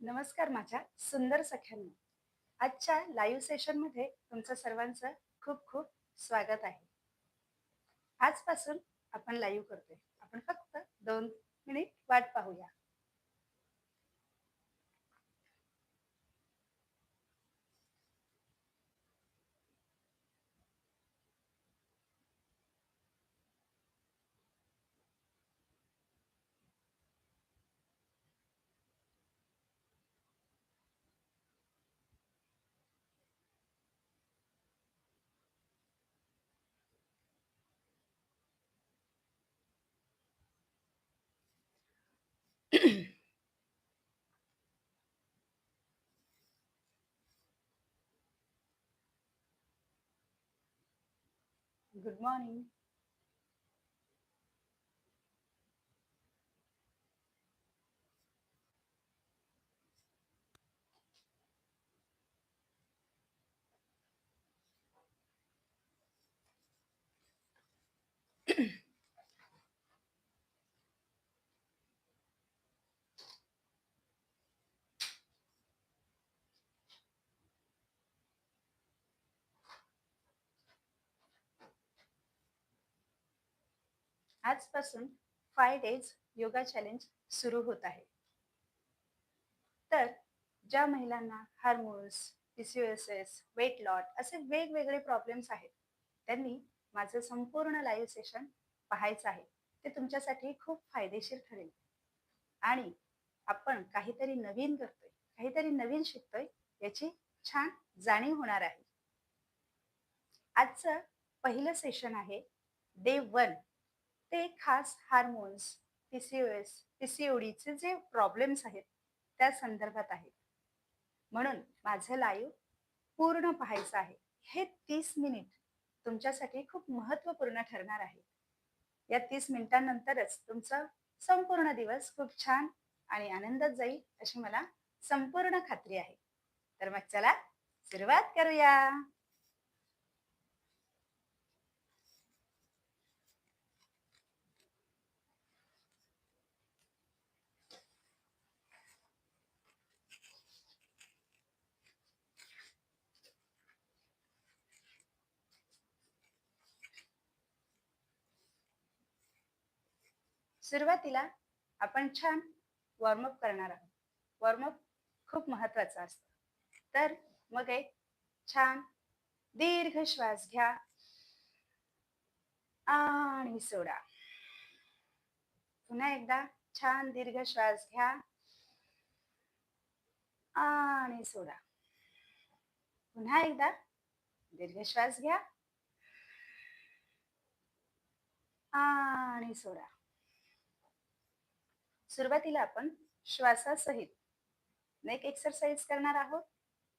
नमस्कार माझ्या सुंदर सख्यांना. आजच्या लाईव्ह सेशनमध्ये तुमचं सर्वांचं खूप खूप स्वागत आहे. आजपासून आपण लाईव्ह करतोय. आपण फक्त दोन मिनिट वाट पाहूया. Good morning. आजपासून फाय डेज योगा चॅलेंज सुरू होत आहे. तर ज्या महिलांना हार्मोन्स पीसीओएसएस वेट लॉट असे वेगवेगळे प्रॉब्लेम्स आहेत त्यांनी माझं संपूर्ण लाईव्ह सेशन पाहायचं आहे. ते तुमच्यासाठी खूप फायदेशीर ठरेल. आणि आपण काहीतरी नवीन करतोय काहीतरी नवीन शिकतोय याची छान जाणीव होणार आहे. आजचं पहिलं सेशन आहे डे वन ते खास हार्मोन्स पीसीओएस पीसीओडीचे जे प्रॉब्लेम्स आहेत त्या संदर्भात आहेत. म्हणून माझं लाईव्ह पूर्ण पाहायचं आहे. हे तीस मिनिट तुमच्यासाठी खूप महत्त्वपूर्ण ठरणार आहे. या तीस मिनिटांनंतरच तुमचा संपूर्ण दिवस खूप छान आणि आनंदात जाईल अशी मला संपूर्ण खात्री आहे. तर मग चला सुरुवात करूया. सुरुवातीला आपण छान वॉर्मअप करणार आहोत. वॉर्मअप खूप महत्वाचं असतं. तर मग एक छान दीर्घ श्वास घ्या आणि सोडा. पुन्हा एकदा छान दीर्घ श्वास घ्या आणि सोडा. पुन्हा एकदा दीर्घ श्वास घ्या आणि सोडा. सुरुवातीला आपण श्वासासहित नेक एक्सरसाइज करणार आहोत.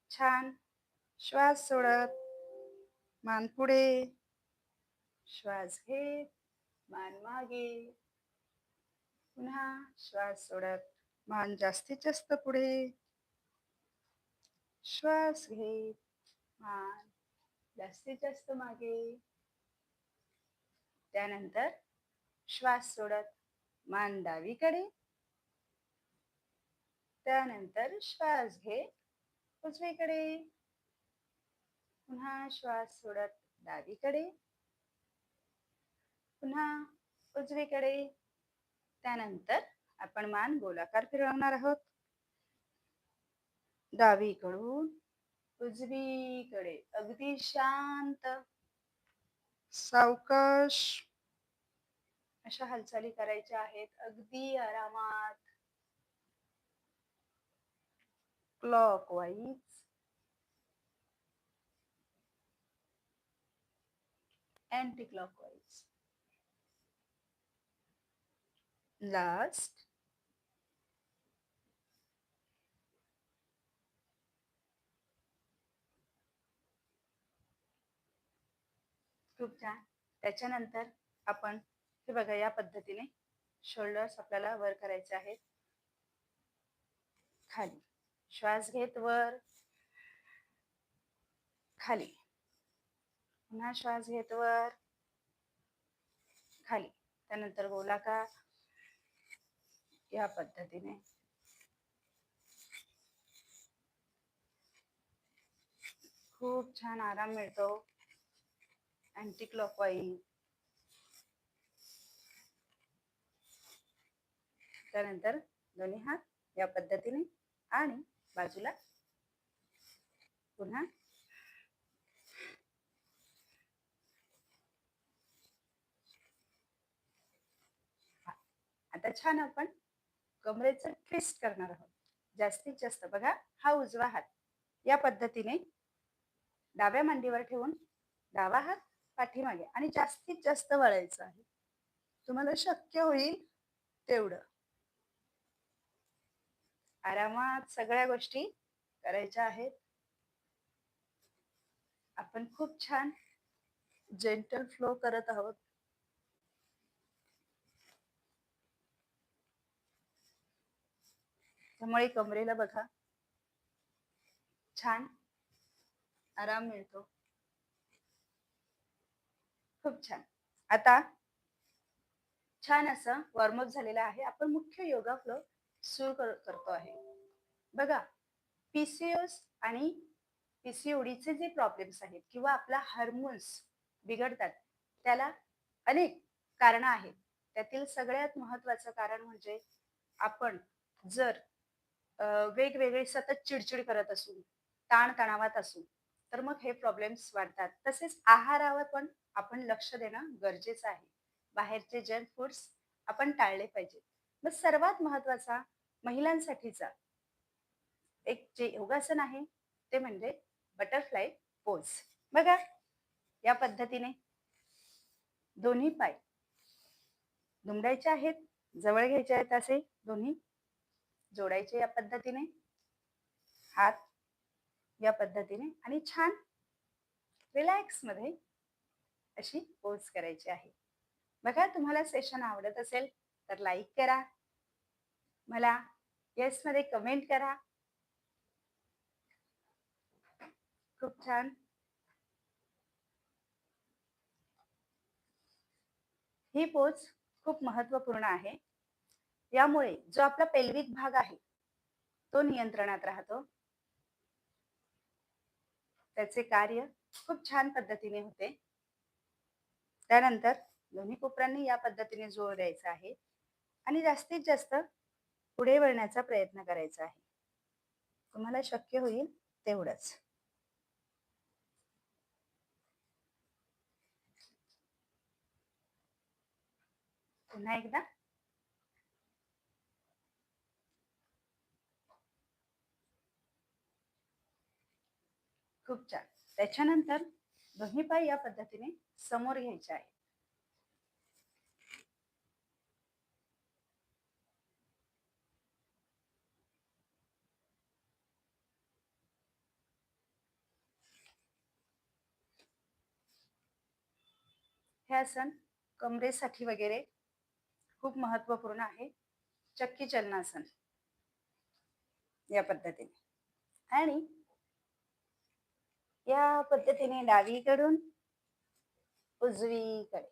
छान. श्वास सोडत. मान पुढे. श्वास घेत. मान मागे. पुन्हा श्वास सोडत. मान जास्तीत जास्त पुढे. श्वास घेत. मान जास्तीत जास्त मागे. त्यानंतर श्वास सोडत. मान डावीकडे. त्यानंतर श्वास घे. उजवीकडे. पुन्हा श्वास सोडत डावीकडे. पुन्हा उजवीकडे. त्यानंतर आपण मान गोलाकार फिरवणार आहोत. डावीकडून उजवीकडे. अगदी शांत. सावकाश. अशा हालचाली करायच्या आहेत. अगदी आरामात. Clockwise anti-clockwise. Last. खूप छान त्याच्यानंतर आपण हे बघा या पद्धतीने शोल्डर्स आपल्याला वर करायचे आहेत. खाली. श्वास घेत वर. खाली. पुन्हा श्वास घेत वर. खाली. त्यानंतर गोलाकार. या पद्धतीने. खूप छान आराम मिळतो. अँटी क्लॉकवाईज त्यानंतर दोन्ही हात या पद्धतीने आणि बाजूला. पुन्हा. आता छान आपण कमरेचं ट्विस्ट करणार आहोत. जास्तीत जास्त बघा हा उजवा हात. या पद्धतीने डाव्या मांडीवर ठेवून डावा हात पाठीमागे आणि जास्तीत जास्त वळायचं आहे. तुम्हाला शक्य होईल तेवढं. आरामात सगळ्या गोष्टी करायच्या आहेत. आपण खूप छान जेंटल फ्लो करत आहोत. त्यामुळे कमरेला बघा छान आराम मिळतो. खूप छान. आता छान असं वॉर्मअप झालेलं आहे. आपण मुख्य योगा फ्लो सुरू कर, करतो आहे. बघा पीसीओस आणि पीसीओडीचे जे प्रॉब्लेम्स आहेत किंवा आपला हार्मोन्स बिघडतात त्याला अनेक कारण आहेत. त्यातील सगळ्यात महत्वाचं कारण म्हणजे आपण जर वेगवेगळे सतत चिडचिड करत असू ताण तणावात असू तर मग हे प्रॉब्लेम्स वाढतात. तसेच आहारावर पण आपण लक्ष देणं गरजेचं आहे. बाहेरचे जंक फूड्स आपण टाळले पाहिजे मग सर्वात महत्त्वाचा महिलांसाठीचा एक जे योगासन आहे ते म्हणजे बटरफ्लाय पोज बघा या पद्धतीने दोन्ही पाय दुमडायचे आहेत जवळ घ्यायचे आहेत असे दोन्ही जोडायचे या पद्धतीने हात या पद्धतीने आणि छान रिलॅक्समध्ये अशी पोज करायची आहे. बघा तुम्हाला सेशन आवडत असेल तर लाईक करा. मला येस मध्ये कमेंट करा. खूप छान. ही पोच खूप महत्त्वपूर्ण आहे. यामुळे जो आपला पेल्विक भाग आहे तो नियंत्रणात राहतो. त्याचे कार्य खूप छान पद्धतीने होते. त्यानंतर दोन्ही कोपरांनी या पद्धतीने जोर द्यायचा आहे. आणि जास्तीत जास्त पुढे वळण्याचा प्रयत्न करायचा आहे. तुम्हाला शक्य होईल तेवढंच. पुन्हा एकदा. खूप छान. त्याच्यानंतर दोन्ही पाय या पद्धतीने समोर घ्यायचे आहे हे आसन कमरेसाठी वगैरे खूप महत्त्वपूर्ण आहे. चक्की चलनासन या पद्धतीने. आणि या पद्धतीने डावीकडून उजवीकडे.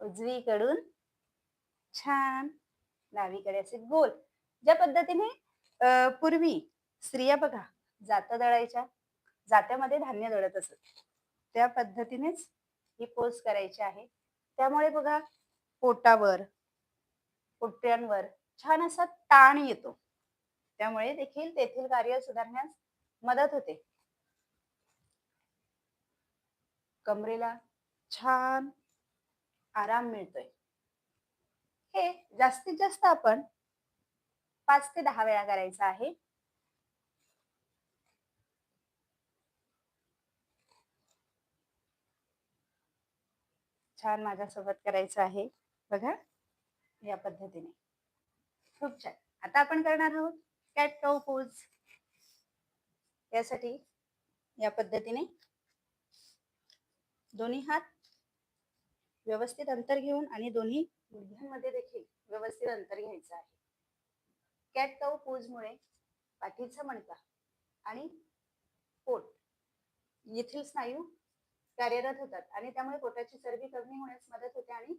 उजवीकडून छान डावीकडे असे गोल. ज्या पद्धतीने पूर्वी स्त्रिया बघा जात दळायच्या जात्यामध्ये धान्य दळत असत. त्या पद्धतीनेच ही पोज करायची आहे. त्यामुळे बघा पोटावर पोट्यांवर छान असा ताण येतो. त्यामुळे देखील तेथील कार्य सुधारण्यास मदत होते. कमरेला छान आराम मिळतोय. हे जास्तीत जास्त आपण पाच ते दहा वेळा करायचं आहे. छान माझ्यासोबत करायचं आहे. बघा या पद्धतीने. खूप छान. आता आपण करणार आहोत कॅट काऊ पोज यासाठी या पद्धतीने दोन्ही हात व्यवस्थित अंतर घेऊन आणि दोन्ही गुडघ्यांमध्ये देखील व्यवस्थित अंतर घ्यायचं आहे. कॅट काऊ पोजमुळे पाठीचा मणका आणि पोट येथील स्नायू कार्यरत होतात. आणि त्यामुळे पोटाची चरबी कमी होण्यास मदत होते आणि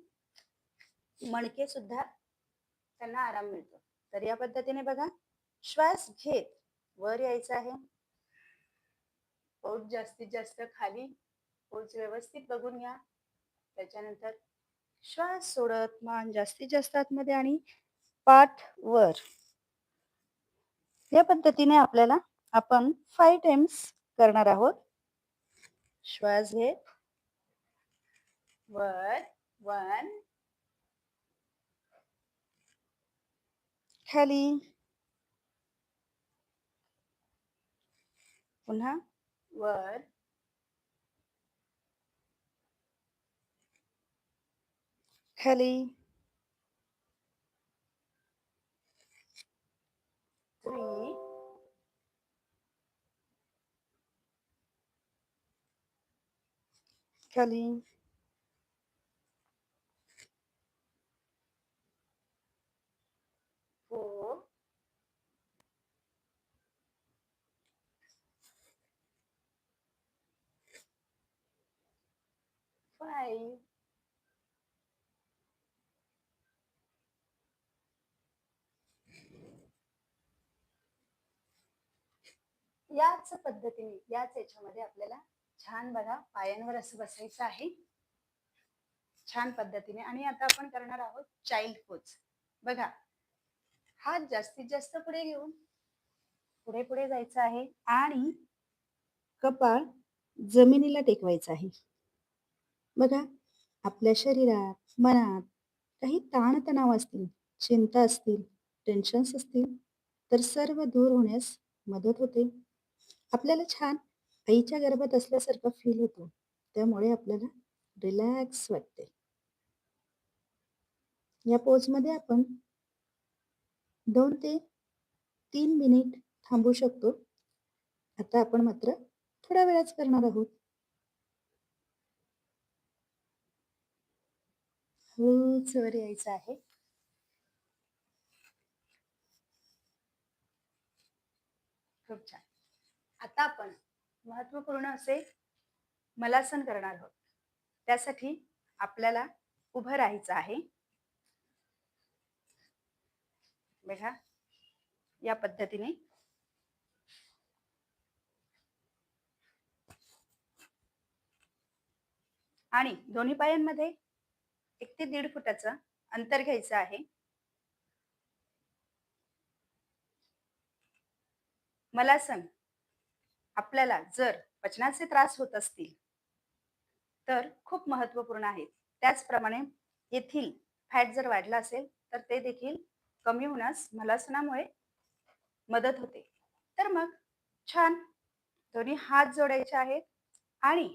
मणके सुद्धा त्यांना आराम मिळतो. तर या पद्धतीने बघा श्वास घेत वर यायचं आहे. पोट जास्तीत जास्त खाली पोट व्यवस्थित बघून घ्या. त्याच्यानंतर श्वास सोडत मान जास्तीत जास्त आतमध्ये आणि पाठ वर. या पद्धतीने आपल्याला आपण फाय टाइम्स करणार आहोत. श्वास घे वर वन खाली पुन्हा वर खाली three, खाली four, five, याच पद्धतीने याच याच्यामध्ये आपल्याला छान बघा पायांवर असं बसायचं आहे. छान पद्धतीने. आणि आता आपण करणार आहोत चाइल्ड पोच बघा हात जास्तीत जास्त पुढे घेऊन पुढे पुढे जायचं आहे आणि कपाळ जमिनीला टेकवायचं आहे. बघा आपल्या शरीरात मनात काही ताणतणाव असतील चिंता असतील टेन्शन्स असतील तर सर्व दूर होण्यास मदत होते. आपल्याला छान आईच्या गर्भात असल्यासारखं फील होतो. त्यामुळे आपल्याला रिलॅक्स वाटते. या पोजमध्ये आपण दोन ते तीन मिनिट थांबू शकतो. आता आपण मात्र थोड्या वेळाच करणार आहोत. हो, हळूच वर यायचं आहे. खूप छान. आता आपण महत्त्वपूर्ण असे मलासन करणार आहोत. त्यासाठी आपल्याला उभं राहायचं आहे. बघा या पद्धतीने. आणि दोन्ही पायांमध्ये एक ते दीड फुटाचं अंतर घ्यायचं आहे. मलासन आपल्याला जर पचनाचे त्रास होत असतील तर खूप महत्त्वपूर्ण आहेत त्याचप्रमाणे येथील फॅट जर वाढला असेल तर ते देखील कमी होण्यास मलासनामुळे मदत होते. तर मग छान दोन्ही हात जोडायचे आहेत आणि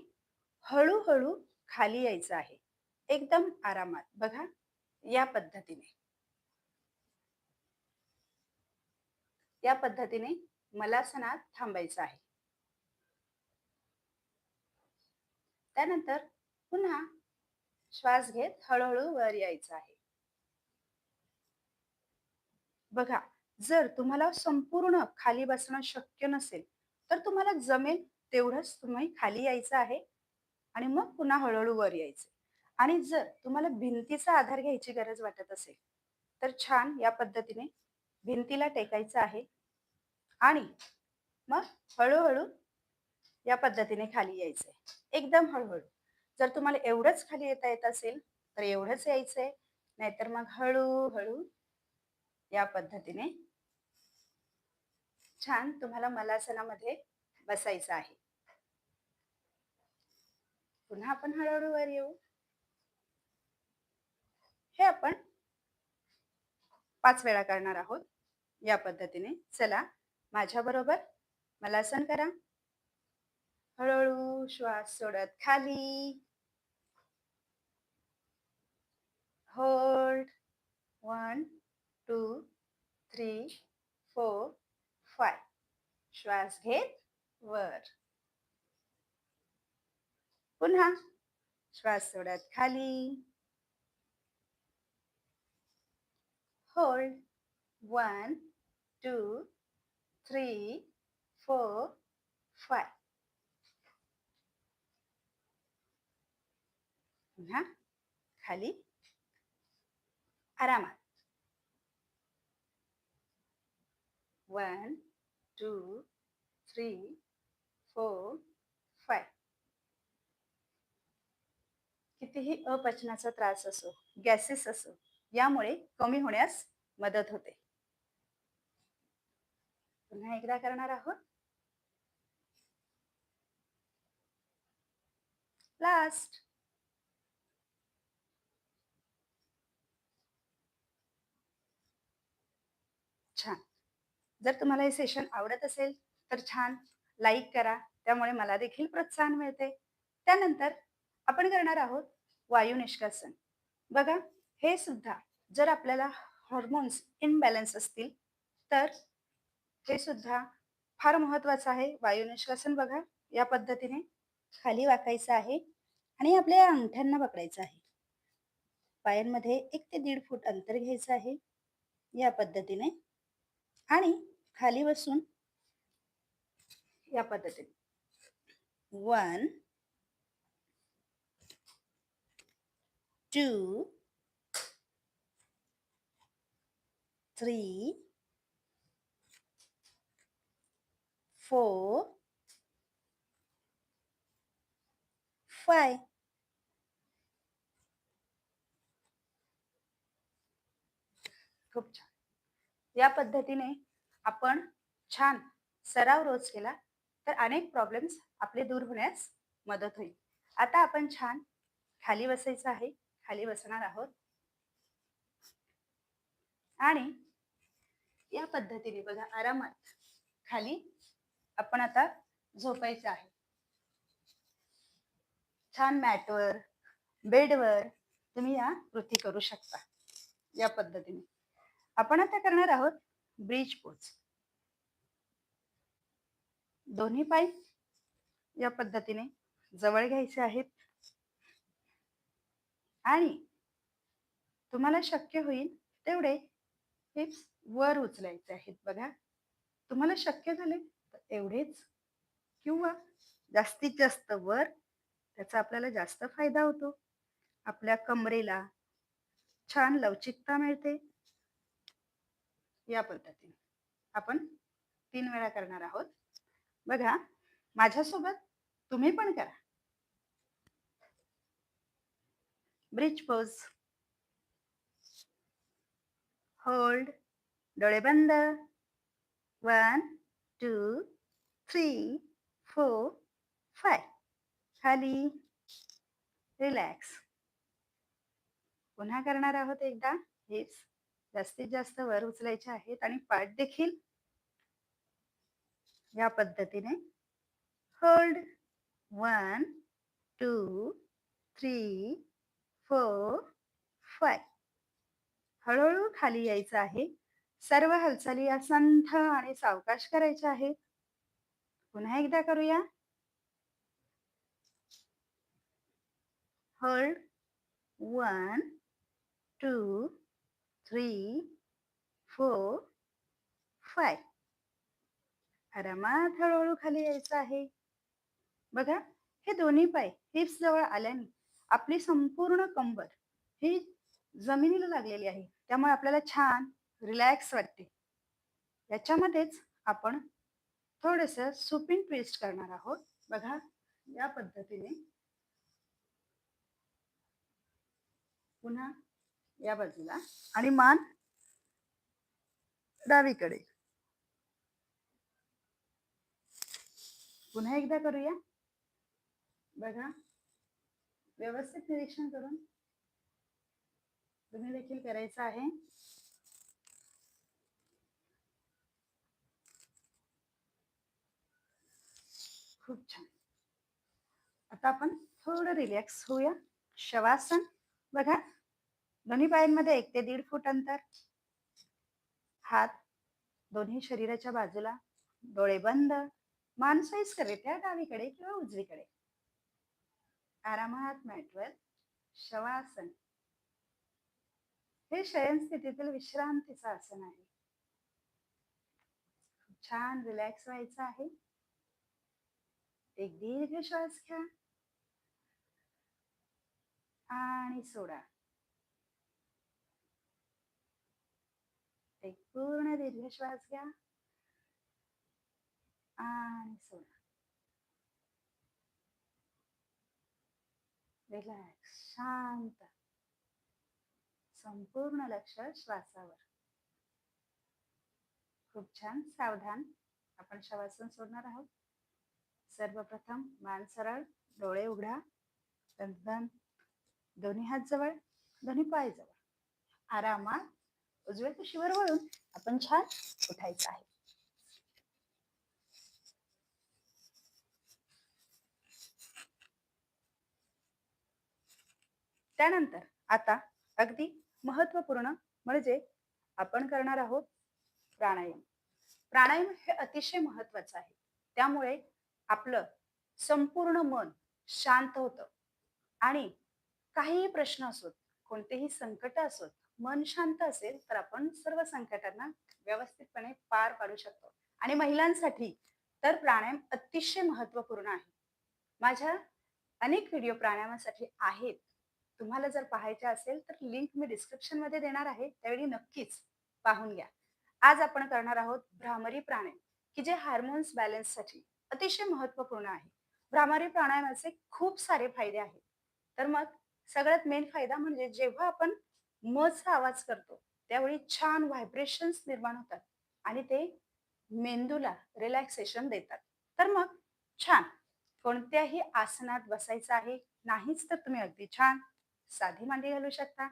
हळूहळू खाली यायचं आहे. एकदम आरामात. बघा या पद्धतीने. या पद्धतीने मलासनात थांबायचं आहे. त्यानंतर पुन्हा श्वास घेत हळूहळू वर यायचं आहे. बघा जर तुम्हाला संपूर्ण खाली बसणं शक्य नसेल तर तुम्हाला जमेल तेवढंच तुम्ही खाली यायचं आहे आणि मग पुन्हा हळूहळू वर यायचं. आणि जर तुम्हाला भिंतीचा आधार घ्यायची गरज वाटत असेल तर छान या पद्धतीने भिंतीला टेकायचं आहे. आणि मग हळूहळू या पद्धतीने खाली यायचंय. एकदम हळूहळू. जर तुम्हाला एवढंच खाली येता येत असेल तर एवढंच यायचंय. नाहीतर मग हळूहळू या पद्धतीने छान तुम्हाला मलासनामध्ये बसायचं आहे. पुन्हा आपण हळूहळू वर येऊ. हे आपण पाच वेळा करणार आहोत. या पद्धतीने चला माझ्या बरोबर मलासन करा. हळूहळू श्वास सोडत खाली hold one two three four five श्वास घेत वर पुन्हा श्वास सोडत खाली hold one two three four five पुन्हा खाली. आरामात. One two three four five कितीही अपचनाचा त्रास असो गॅसेस असो यामुळे कमी होण्यास मदत होते. पुन्हा एकदा करणार आहोत. लास्ट छान जर तुम्हाला हे सेशन आवडत असेल तर छान लाईक करा. त्यामुळे मला देखील प्रोत्साहन मिळते. त्यानंतर आपण करणार आहोत वायू निष्कासन. बघा हे सुद्धा जर आपल्याला हॉर्मोन्स इनबॅलन्स असतील तर हे सुद्धा फार महत्वाचं आहे. वायू निष्कासन बघा या पद्धतीने खाली वाकायचं आहे आणि आपल्या अंगठ्यांना पकडायचं आहे. पायांमध्ये एक ते दीड फूट अंतर घ्यायचं आहे. या पद्धतीने आणि खाली बसून या पद्धतीने. One two three four five खूप छान. या पद्धतीने आपण छान सराव रोज केला तर अनेक प्रॉब्लेम्स आपले दूर होण्यास मदत होईल. आता आपण छान खाली बसायचं आहे. खाली बसणार आहोत. आणि या पद्धतीने बघा आरामात खाली आपण आता झोपायचं आहे. छान मॅटवर बेडवर तुम्ही या कृती करू शकता. या पद्धतीने. आपण आता करणार आहोत ब्रिज पोच. दोन्ही पाय या पद्धतीने जवळ घ्यायचे आहेत. आणि तुम्हाला शक्य होईल तेवढे हिप्स वर उचलायचे आहेत बघा. तुम्हाला शक्य झाले तर एवढेच किंवा जास्तीत जास्त वर त्याचा आपल्याला जास्त फायदा होतो. आपल्या कमरेला छान लवचिकता मिळते. या पद्धतीने. आपण तीन वेळा करणार आहोत. बघा माझ्यासोबत तुम्ही पण करा. ब्रिज पोज होल्ड डोळे बंद. One two three four five खाली. रिलॅक्स पुन्हा करणार आहोत एकदा. हेच जास्तीत जास्त वर उचलायचे आहेत आणि पाठ देखील या पद्धतीने. Hold one two three four five हळूहळू खाली यायचं आहे. सर्व हालचाली असंथ आणि सावकाश करायच्या आहेत. पुन्हा एकदा करूया. Hold one two three four five आरामात हळूहळू खाली यायचं आहे. बघा हे दोन्ही पाय हिप्स जवळ आल्याने आपली संपूर्ण कंबर ही जमिनीला लागलेली आहे. त्यामुळे आपल्याला छान रिलॅक्स वाटते. याच्यामध्येच आपण थोडस सुपिन ट्विस्ट करणार आहोत. बघा या पद्धतीने. पुन्हा या बाजूला. आणि मान डावीकडे. पुन्हा एकदा करूया. बघा. व्यवस्थित निरीक्षण करून. तुम्ही देखील करायचं आहे. खूप छान. आता आपण थोडं रिलॅक्स होऊया. शवासन. बघा. दोन्ही पायांमध्ये एक ते दीड फूट अंतर. हात दोन्ही शरीराच्या बाजूला. डोळे बंद. मान त्या डावीकडे किंवा उजवीकडे. आरामात मॅटवर शवासन. हे शयन स्थितीतील विश्रांतीचं आसन आहे. छान रिलॅक्स व्हायचं आहे. एक दीर्घ श्वास घ्या. आणि सोडा एक पूर्ण दीर्घ श्वास घ्या. आणि सोडा. रिलॅक्स शांत. संपूर्ण लक्ष श्वासावर. खूप छान सावधान आपण शवासन सोडणार आहोत. सर्वप्रथम मान सरळ डोळे उघडा. दोन्ही हात जवळ दोन्ही पाय जवळ. आरामात उजव्या कुशीवर वळून आपण छान उठायचं आहे. त्यानंतर आता अगदी महत्त्वपूर्ण म्हणजे आपण करणार आहोत प्राणायाम. प्राणायाम हे अतिशय महत्वाचं आहे. त्यामुळे आपलं संपूर्ण मन शांत होतं. आणि काहीही प्रश्न असोत कोणतेही संकट असोत मन शांत असेल तर आपण सर्व संकटांना व्यवस्थितपणे पार पाडू शकतो. आणि महिलांसाठी तर प्राणायाम अतिशय महत्त्वपूर्ण आहे. माझ्या अनेक व्हिडिओ प्राणायामासाठी आहेत. तुम्हाला जर पाहायचे असेल तर लिंक मी डिस्क्रिप्शनमध्ये देणार आहे. त्यावेळी नक्कीच पाहून घ्या. आज आपण करणार आहोत भ्रामरी प्राणायाम की जे हार्मोन्स बॅलन्ससाठी अतिशय महत्त्वपूर्ण आहे. भ्रामरी प्राणायामाचे खूप सारे फायदे आहेत. तर मग सगळ्यात मेन फायदा म्हणजे जेव्हा आपण मचा आवाज करतो. त्यावेळी छान व्हायब्रेशन्स निर्माण होतात आणि ते मेंदूला रिलॅक्सेशन देतात. तर मग छान. कोणत्याही आसनात बसायचं आहे नाहीच तर तुम्ही अगदी छान साधी मांडी घालू शकता.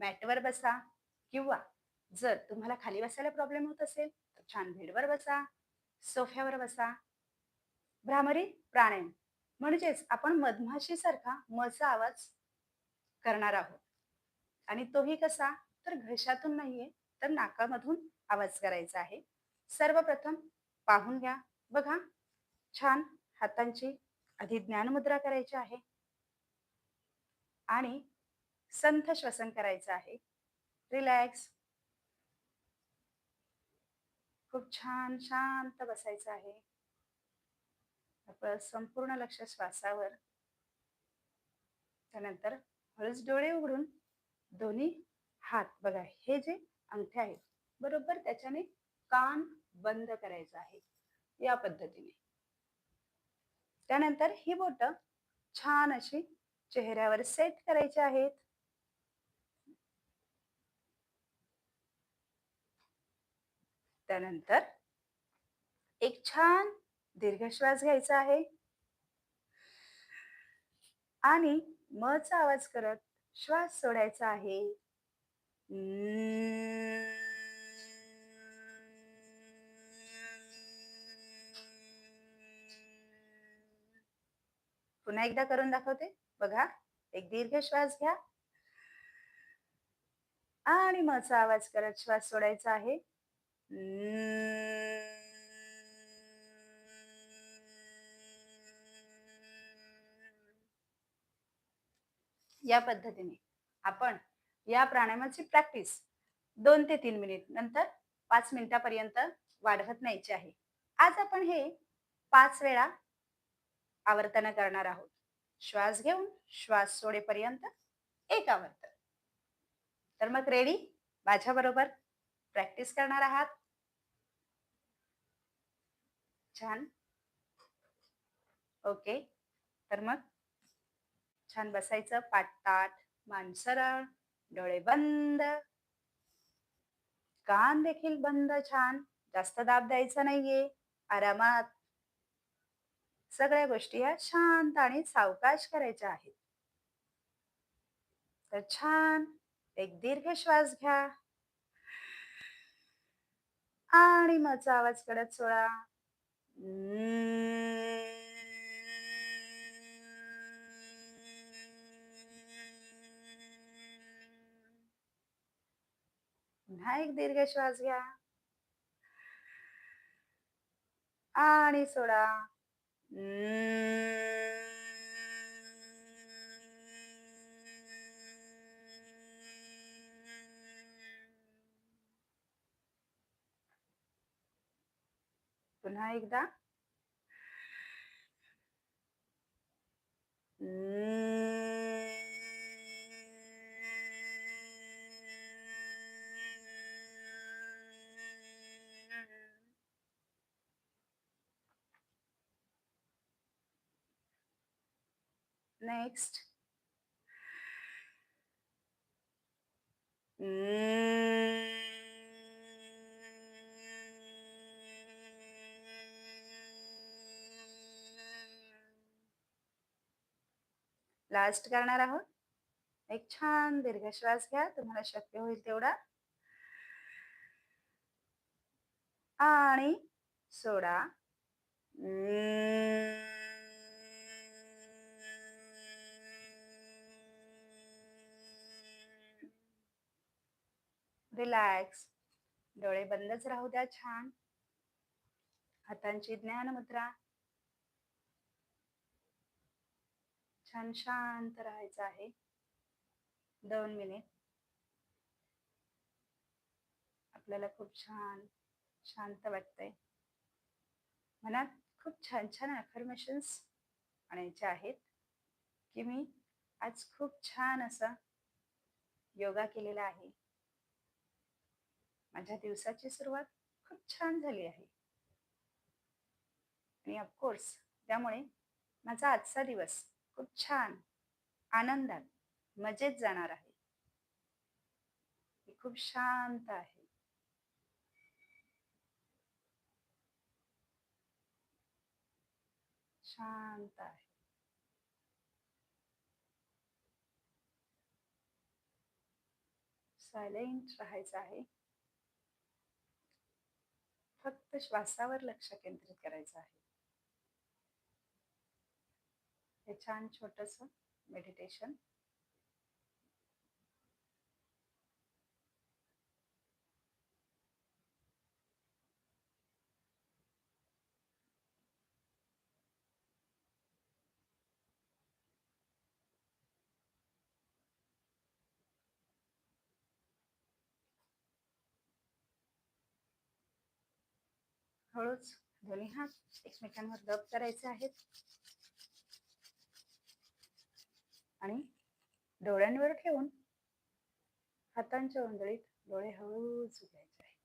मॅटवर बसा किंवा जर तुम्हाला खाली बसायला प्रॉब्लेम होत असेल तर छान बेडवर बसा सोफ्यावर बसा. भ्रामरी प्राणायाम म्हणजेच आपण मधमाशी सारखा मचा आवाज करणार आहोत. आणि तोही कसा? तर घशातून नाहीये तर नाकामधून आवाज करायचा आहे. सर्वप्रथम पाहून घ्या. बघा छान हातांची आधी ज्ञानमुद्रा करायची आहे. आणि संथ श्वसन करायचं आहे. रिलॅक्स खूप छान शांत बसायचं आहे. आपलं संपूर्ण लक्ष श्वासावर. त्यानंतर हळूच डोळे उघडून दोन्ही हात बघा हे जे अंगठे आहेत बरोबर त्याच्याने कान बंद करायचं आहे या पद्धतीने. त्यानंतर ही बोट छान अशी चेहऱ्यावर सेट करायची आहेत. त्यानंतर एक छान दीर्घ श्वास घ्यायचा आहे. आणि मचा आवाज करत श्वास सोडायचा आहे. पुन्हा एकदा करून दाखवते. बघा एक दीर्घ श्वास घ्या. आणि मचा आवाज करत श्वास सोडायचा आहे. या पद्धतीने. आपण या प्राणायामाची प्रॅक्टिस दोन ते तीन मिनिट नंतर पाच मिनिटापर्यंत वाढवत न्यायची आहे. आज आपण हे पाच वेळा आवर्तन करणार आहोत. श्वास घेऊन श्वास सोडेपर्यंत एक आवर्तन. तर मग रेडी माझ्या बरोबर प्रॅक्टिस करणार आहात. छान. ओके तर मग छान बसायचं. पाटताट मान सरळ डोळे बंद. कान देखील बंद छान. जास्त दाब द्यायचा नाहीये. आरामात. सगळ्या गोष्टी ह्या शांत आणि सावकाश करायच्या आहेत. तर छान. एक दीर्घ श्वास घ्या. आणि मचा आवाज कडत सोडा. पुन्हा एक दीर्घ श्वास घ्या. आणि सोडा. पुन्हा एकदा. Next last hmm. करणार आहोत. एक छान दीर्घ श्वास घ्या. तुम्हाला शक्य होईल तेवढा. आणि सोडा. Hmm. रिलॅक्स डोळे बंदच राहू द्या छान. हातांची ज्ञान मुद्रा. छान शांत राहायचं आहे. दोन मिनिट. आपल्याला खूप छान शांत वाटतंय. मनात खूप छान छान अफर्मेशन्स आणायचे आहेत. की मी आज खूप छान असा योगा केलेला आहे. माझ्या दिवसाची सुरुवात खूप छान झाली आहे. आणि ऑफकोर्स त्यामुळे माझा आजचा दिवस खूप छान आनंदात मजेत जाणार आहे. मी खूप शांत आहे. शांत आहे. सायलेंट राहायचं आहे. फक्त श्वासावर लक्ष केंद्रित करायचं आहे. हे छान छोटस मेडिटेशन हळूच दोन्ही हात एकमेकांवर दब करायचे आहेत. आणि डोळ्यांवर ठेवून हातांच्या उंदळीत डोळे हळूच उघडायचे आहेत.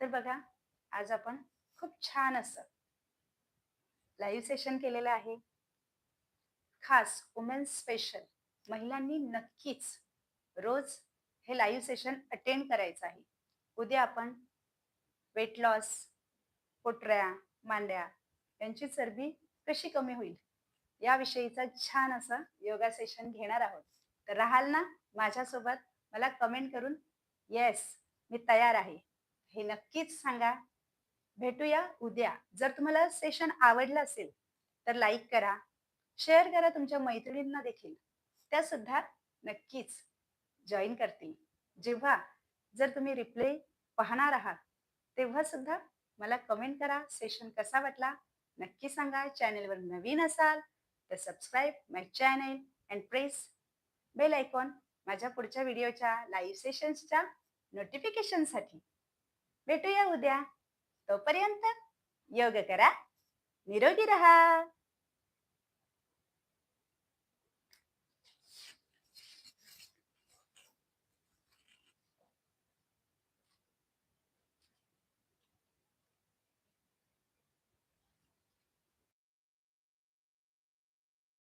तर बघा आज आपण खूप छान असं लाईव्ह सेशन केलेलं आहे. खास वुमेन्स स्पेशल महिलांनी नक्कीच रोज हे लाईव्ह सेशन अटेंड करायचं आहे. उद्या आपण वेट लॉस पोटऱ्या मांड्या यांची चरबी कशी कमी होईल? याविषयीचा छान असं योगा सेशन घेणार आहोत. तर राहाल ना माझ्यासोबत? मला कमेंट करून येस मी तयार आहे. हे नक्कीच सांगा. भेटूया उद्या. जर तुम्हाला सेशन आवडलं असेल तर लाईक करा. शेअर करा तुमच्या मैत्रिणींना देखील. त्या सुद्धा नक्कीच जॉईन करतील. जेव्हा जर तुम्ही रिप्ले पाहणार आहात तेव्हा सुद्धा मला कमेंट करा. सेशन कसा वाटला? नक्की सांगा. चॅनेलवर नवीन असाल तर subscribe my channel and press bell icon माझ्या पुढच्या व्हिडिओच्या लाईव्ह सेशन्सच्या नोटिफिकेशनसाठी भेटूया उद्या. तोपर्यंत योग करा. निरोगी रहा.